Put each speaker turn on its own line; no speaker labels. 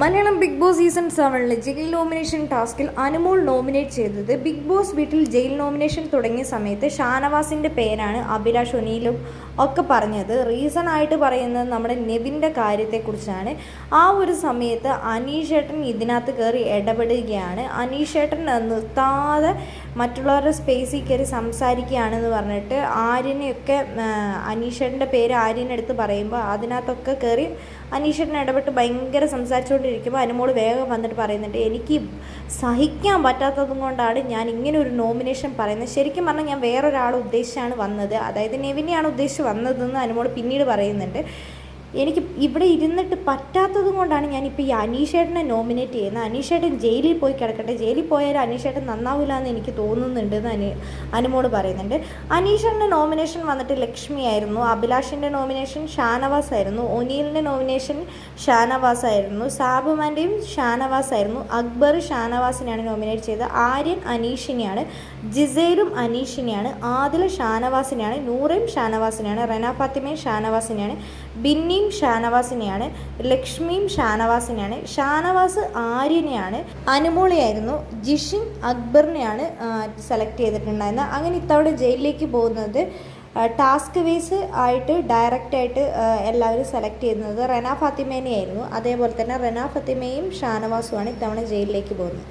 Malayalam big boss season സെവനിലെ jail nomination ടാസ്കിൽ Anumol nominate ചെയ്തത് ബിഗ് ബോസ് വീട്ടിൽ ജയിൽ നോമിനേഷൻ തുടങ്ങിയ സമയത്ത് ഷാനവാസിന്റെ പേരാണ് അഭിലാഷ് ഒനിയിലും ഒക്കെ പറഞ്ഞത്. റീസൺ ആയിട്ട് പറയുന്നത് നമ്മുടെ നെവിന്റെ കാര്യത്തെക്കുറിച്ചാണ്. ആ ഒരു സമയത്ത് അനീഷേട്ടൻ ഇതിനകത്ത് കയറി ഇടപെടുകയാണ്. അനീഷേട്ടൻ നിർത്താതെ മറ്റുള്ളവരുടെ സ്പേസിൽ കയറി സംസാരിക്കുകയാണെന്ന് പറഞ്ഞിട്ട് ആര്യനെയൊക്കെ അനീഷേട്ടന്റെ പേര് ആര്യനെടുത്ത് പറയുമ്പോൾ അതിനകത്തൊക്കെ കയറി അനീഷേട്ടൻ ഇടപെട്ട് ഭയങ്കര സംസാരിച്ചുകൊണ്ടിരിക്കുമ്പോൾ മോൾ വേഗം വന്നിട്ട് പറയുന്നുണ്ട് എനിക്ക് സഹിക്കാൻ പറ്റാത്തതും കൊണ്ടാണ് ഞാൻ ഇങ്ങനെ ഒരു നോമിനേഷൻ പറയുന്നത്. ശരിക്കും പറഞ്ഞാൽ ഞാൻ വേറൊരാൾ ഉദ്ദേശിച്ചാണ് വന്നത്. അതായത് നെവിനെയാണ് ഉദ്ദേശിച്ച് വന്നതെന്ന് അനുമോൾ പിന്നീട് പറയുന്നുണ്ട്. എനിക്ക് ഇവിടെ ഇരുന്നിട്ട് പറ്റാത്തത് കൊണ്ടാണ് ഞാനിപ്പോൾ ഈ അനീഷേട്ടനെ നോമിനേറ്റ് ചെയ്യുന്നത്. അനീഷേട്ടൻ ജയിലിൽ പോയി കിടക്കട്ടെ. ജയിലിൽ പോയാൽ അനീഷേട്ടൻ നന്നാവില്ല എന്ന് എനിക്ക് തോന്നുന്നുണ്ട് എന്ന് അനി അനുമോട് പറയുന്നുണ്ട്. അനീഷേട്ടന്റെ നോമിനേഷൻ വന്നിട്ട് ലക്ഷ്മി ആയിരുന്നു. അഭിലാഷിന്റെ നോമിനേഷൻ ഷാനവാസ് ആയിരുന്നു. ഒനീലിന്റെ നോമിനേഷൻ ഷാനവാസ് ആയിരുന്നു. സാബുമാന്റെയും ഷാനവാസ് ആയിരുന്നു. അക്ബർ ഷാനവാസിനെയാണ് നോമിനേറ്റ് ചെയ്തത്. ആര്യൻ അനീഷിനെയാണ് ജിസേലും അനീഷിനെയാണ് ആദിൽ ഷാനവാസിനെയാണ് നൂറയും ഷാനവാസിനെയാണ് റെന ഫാത്തിമയും ഷാനവാസിനെയാണ് ബിന്നിയും ഷാനവാസിനെയാണ് ലക്ഷ്മിയും ഷാനവാസിനെയാണ് ഷാനവാസ് ആര്യനെയാണ് അനുമോളിയായിരുന്നു ജിഷിൻ അക്ബറിനെയാണ് സെലക്ട് ചെയ്തിട്ടുണ്ടായിരുന്നത്. അങ്ങനെ ഇത്തവണ ജയിലിലേക്ക് പോകുന്നത് ടാസ്ക് വേസ് ആയിട്ട് ഡയറക്റ്റായിട്ട് എല്ലാവരും സെലക്ട് ചെയ്യുന്നത് റെന ഫാത്തിമേനെയായിരുന്നു. അതേപോലെ തന്നെ റെന ഫാത്തിമയും ഷാനവാസുമാണ് ഇത്തവണ ജയിലിലേക്ക് പോകുന്നത്.